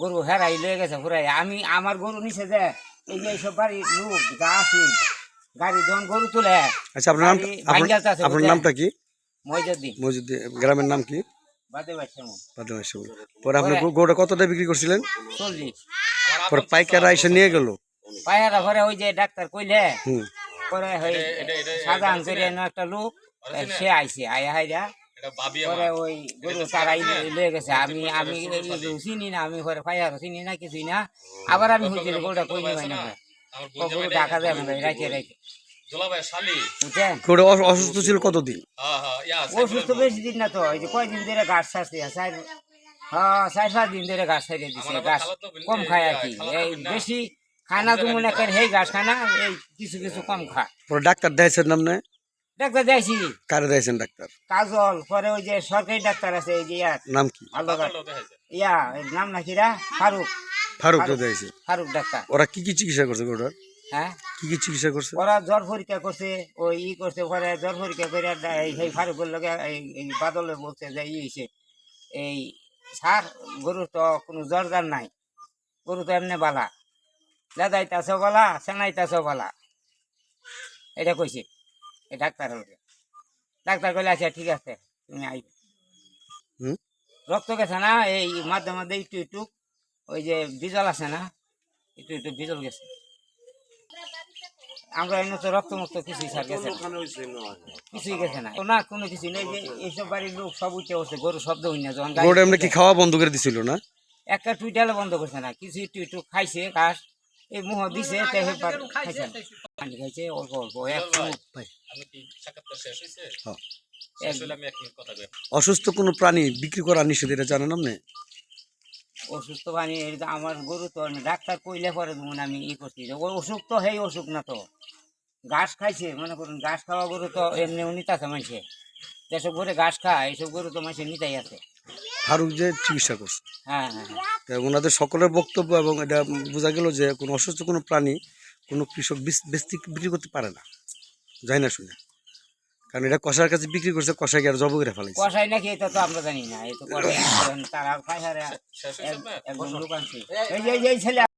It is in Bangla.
গরু হেরাই লয়ে গেছে ঘুরাই। আমি আমার গরু নিচে যে এই যে এইসব বাড়ির লোক যা আছে গাড়ি যখন গরু তুলে। আচ্ছা আপনার নাম আপনার? নামটা কি? মজুদ্দিন। মসজিদ গ্রামের নাম কি। পরে আপনি গরুটা কতটা বিক্রি করছিলেন? চল্লিশ। পরে পাইকাররা এসে নিয়ে গেল? ওই যে ডাক্তার কইলে হুম। পরে সাধারণ একটা লোক সে আইছে আয়া হাইরা। আমি আমি চিনি না আমি ঘরে পাইয়ার চিনি না কিছুই আবার আমি কই নিবাই যায় অসুস্থ ছিল কতদিন? অসুস্থ বেশি দিন না তো এই যে কয়দিন ধরে গাছ ছাড়ছে চার হ্যাঁ চার পাঁচ দিন ধরে গাছ ছাড়িয়ে দিছে গাছ কম খায় আর কি। এই বেশি খানা তো মনে করে হে গাছ খানা এই কিছু কিছু কম খায়। পরে ডাক্তার দেখাইছেন নামনে ডাক্তার যাইছি কারে দেখাইছেন ডাক্তার? কাজল পরে ওই যে সরকারি ডাক্তার আছে এই যে ইয়ার। নাম কি? ইয়া নাম নাকি রা? ফারুক। ফারুক ফারুক। ডাক্তার। ওরা কি কি চিকিৎসা করছে গরুটার হ্যাঁ? কি কি চিকিৎসা করছে? ওরা জ্বর পরীক্ষা করছে ওই ই করছে পরে জ্বর পরীক্ষা করে এই ফারুকের লগে এই বাদলে বলছে যে ই এই সার গরু তো কোনো জ্বর জার নাই। গরু তো এমনি বালা। লেদাইতাছ বালা সেনাইতাছ বালা। এটা কইছে। ডাক্তার লগে ডাক্তার কইলে আচ্ছা ঠিক আছে তুমি আইবে। রক্ত গেছে না এই মাঝে মাঝে একটু একটু ওই যে বিজল আছে না একটু একটু বিজল গেছে। আমরা তো রক্ত মুক্ত কিছুই গেছে না। কিছুই গেছে না। না কোনো কিছু নেই যে এইসব বাড়ির লোক সব উঠে উঠছে গরু শব্দ হই না যখন গাড়ি কি খাওয়া বন্ধ করে দিছিল না? একটা টুইটালে বন্ধ করছে না কিছু একটু একটু খাইছে ঘাস। এই মুহ দিছে হেবার খাইছে। পানি খাইছে অল্প অল্প এক। হ্যাঁ। অসুস্থ কোনো প্রাণী বিক্রি করা নিষেধ এটা জানেন আপনি? অসুস্থ এটা আমার গরু তো ডাক্তার কইলে পরে মনে আমি ই করছি। যে ও অসুখ তো হেই অসুখ না তো। ঘাস খাইছে মনে করুন ঘাস খাওয়া গরু তো এমনি নিতাছে মানুষে যেসব গরু ঘাস খায় এইসব গরু তো মানুষের নিতাই আছে। ফারুক যে চিকিৎসা করছে। হ্যাঁ হ্যাঁ হ্যাঁ। ওনাদের সকলের বক্তব্য এবং এটা বোঝা গেল যে কোনো অসুস্থ কোনো প্রাণী কোনো কৃষক বেশি বেচতে বিক্রি করতে পারে না। যাই না শুনে। কারণ এটা কষার কাছে বিক্রি করছে কষাকে আর জব করে ফেলাইছে। কষাই নাকি এটা তো আমরা জানি না। এই তো তারা যে এই ছেলে